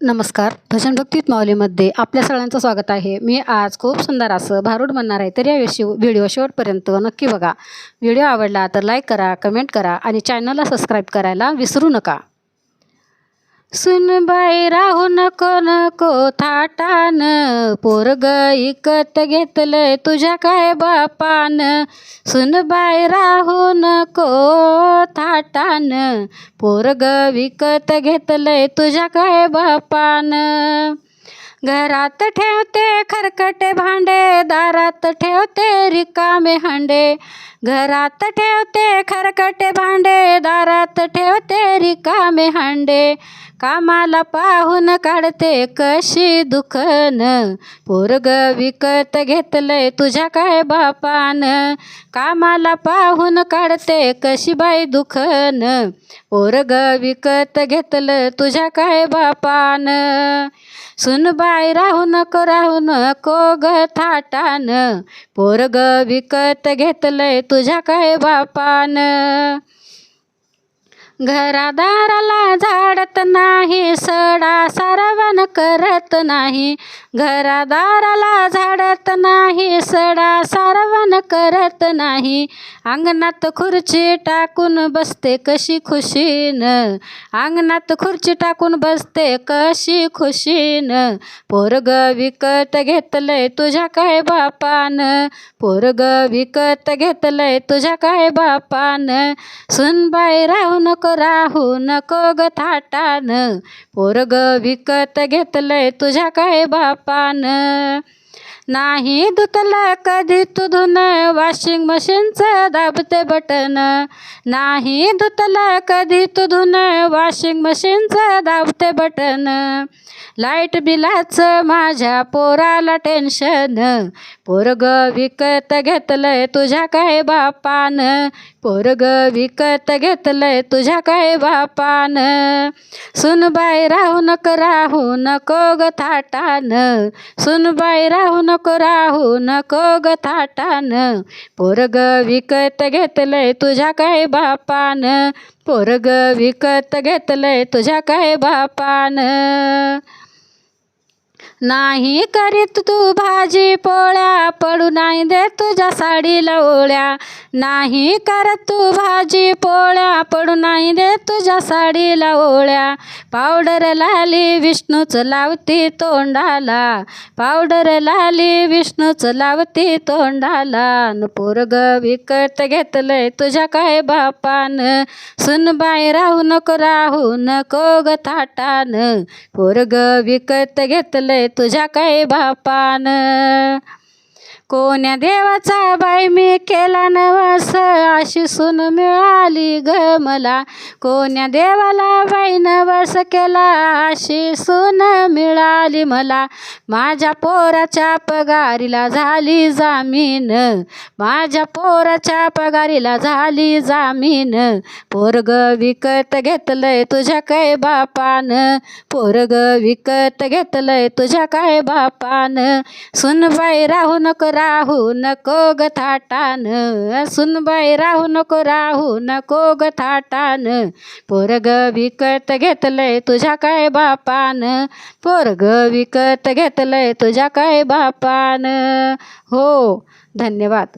नमस्कार. भजन भक्तीत माऊलीमध्ये आपल्या सगळ्यांचं स्वागत आहे. मी आज खूप सुंदर असं भारूड म्हणणार आहे तर या विषयी व्हिडिओ शेवटपर्यंत नक्की बघा. व्हिडिओ आवडला तर लाईक करा कमेंट करा आणि चॅनलला सबस्क्राईब करायला विसरू नका. सुनबाई राहू नको नको थाटान. पोरग इकत घेतलंय तुझ्या काय बापान. सुनबाई राहू नको थाटान. पोरग विकत घेतलंय तुझ्या काय बापान. घरात ठेवते खरकटे भांडे दारात ठेवते रिकामे हांडे. घरात ठेवते खरकटे भांडे दारात ठेवते रिकामे हांडे. कामाला पाहून काढते कशी दुखन. पोरग विकत घेतलंय तुझ्या काय बापान. कामाला पाहून काढते कशी बाई दुखन. पोरग विकत घेतलं तुझ्या काय बापान. सुनबाई राहू नको राहू नको ग थाटान. पोरग विकत घेतलंय तुझ्या काय बापान. घरादाराला झाडत नाही सडा सारवण करत नाही. घरादाराला झाडत नाही सडा सारवण करत नाही. अंगणात खुर्ची टाकून बसते कशी खुशीन. अंगणात खुर्ची टाकून बसते कशी खुशीन. पोरग विकत घेतलंय तुझ्या काय बापान. पोरग विकत घेतलंय तुझ्या काय बापान. सुनबाई राहू नको राहू नको ग थाटान. पोरग विकत घेतलंय तुझ्या काय बापान. नाही दुतला कधी तू धुन वॉशिंग मशीनचं दाबते बटन. नाही दुतला कधी तू धुन वॉशिंग मशीनचं दाबते बटन. लाइट बिलाचं माझ्या पोराला टेन्शन पोरग विकत घेतलंय तुझ्या काय बापान. पोरग विकत घेतलंय तुझ्या काय बापान? सुनबाई राहू नको राहू नको ग थाटान. सुनबाई राहू नको राहू नको ग थाटान. पोरग विकत घेतलंय तुझ्या काय बापान? पोरग विकत घेतलंय तुझ्या काय बापान? नाही करीत तू भाजी पोळ्या पडू नाही दे तुझ्या साडीला ओळ्या नाही करत तू भाजी पोळ्या पडू नाही दे तुझ्या साडीला ओळ्या पावडर लाली विष्णूच लावती तोंडाला. पावडर लाली विष्णूच लावती तोंडाला. न पोरग विकत घेतलंय तुझ्या काय बापान? सुनबाई राहू नको राहू नको ग थाटान. पोरग विकत घेतलंय तुझ्या काय बापान? कोण्या देवाचा बाई मी केला नवास? अशी सून मिळाली ग मला. कोण्या देवाला बाई नवस केला? अशी सून मिळाली मला. माझ्या पोराच्या पगारीला झाली जामीन. माझ्या पोराच्या पगारीला झाली जामीन. पोरग विकत घेतलंय तुझ्या काय बापान? पोरग विकत घेतलंय तुझ्या काय बापान? सुनबाई राहू नकर राहू नको ग थाटान. सुनबाई राहू नको राहू नको ग थाटान. पोरग विकत घेतलंय तुझ्या काय बापान? पोरग विकत घेतलंय तुझ्या काय बापान? हो धन्यवाद.